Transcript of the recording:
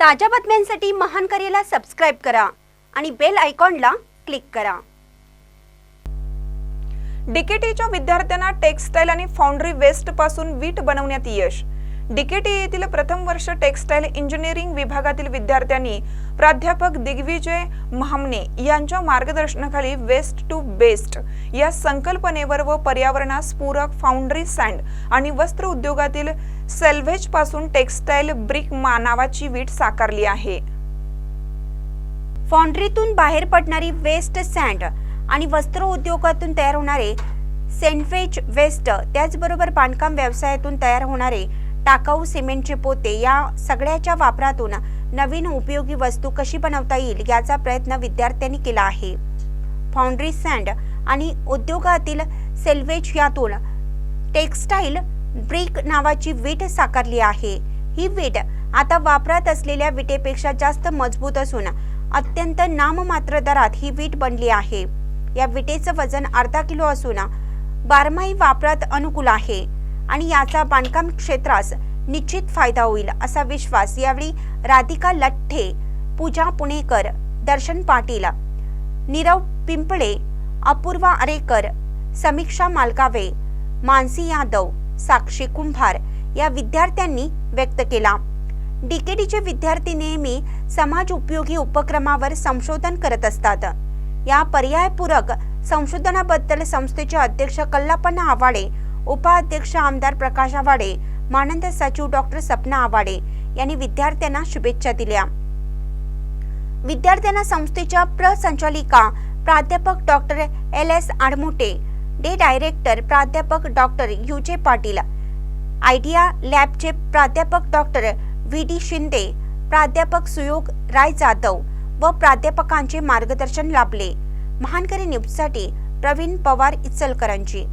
ताज्या बातम्यांसाठी महान करेला सबस्क्राईब करा आणि बेल आयकॉनला क्लिक करा. डीकेटीच्या विद्यार्थ्यांना टेक्स्टाईल आणि फाउंड्री वेस्टपासून वीट बनवण्यात यश. डीकेटी येथील प्रथम वर्ष टेक्स्टाईल इंजिनिअरिंग विभागातील विद्यार्थ्यांनी प्राध्यापक दिग्विजय महामने यांच्या मार्गदर्शनाखाली वेस्ट टू बेस्ट या संकल्पनेवर व पर्यावरणास पूरक फाउंड्री सँड आणि वस्त्र उद्योगातील सेल्व्हेजपासून टेक्स्टाईल ब्रिक मा नावाची वीट साकारली आहे. फाउंड्रीतून बाहेर पडणारी वेस्ट सँड आणि वस्त्र उद्योगातून तयार होणारे सेंडवेज वेस्ट त्याचबरोबर बांधकाम व्यवसायातून तयार होणारे टाकाऊ सिमेंटचे पोते या सगळ्याच्या वापरातून नवीन उपयोगी वस्तू कशी बनवता येईल याचा प्रयत्न विद्यार्थ्यांनी केला आहे. फाउंड्री सँड आणि उद्योगातील सेल्वेज यातून टेक्स्टाईल ब्रिक नावाची वीट साकारली आहे. ही वीट आता वापरात असलेल्या विटेपेक्षा जास्त मजबूत असून अत्यंत नाममात्र दरात ही वीट बनली आहे. या विटेचं वजन अर्धा किलो असून बारमाही वापरात अनुकूल आहे. आणि याचा बांधकाम क्षेत्रास निश्चित फायदा होईल असा विश्वास यावेळी राधिका लठ्ठे पूजा पुणेकर दर्शन पाटील नीरव पिंपळे अपूर्वा अरेकर समीक्षा मालकावे मानसी यादव साक्षी कुंभार या विद्यार्थ्यांनी व्यक्त केला. डीकेडीचे विद्यार्थी नेहमी समाज उपयोगी उपक्रमावर संशोधन करत असतात. या पर्यायपूरक संशोधनाबद्दल संस्थेचे अध्यक्ष कल्लापण्णा आवाडे उपाध्यक्ष आमदार प्रकाश आवाडे मानंद सचिव डॉक्टर सपना आवाडे यांनी विद्यार्थ्यांना शुभेच्छा दिल्या. विद्यार्थ्यांना संस्थेच्या प्रसंचालिका प्राध्यापक डॉक्टर एल एस आडमुटे डे डायरेक्टर प्राध्यापक doctor U J Patil idea लॅबचे प्राध्यापक डॉक्टर व्ही डी शिंदे प्राध्यापक सुयोग राय जाधव व प्राध्यापकांचे मार्गदर्शन लाभले. महानकरी न्यूजसाठी प्रवीण पवार इचलकरंजी.